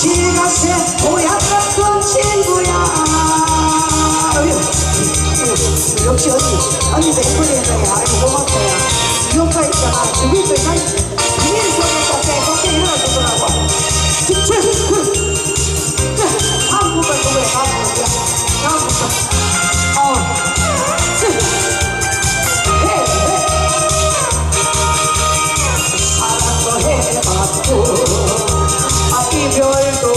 같이 보약같은 친구야 역시 언니 언니 백분이야 아니 고맙다 욕가 있잖아 죽일 때까지 জল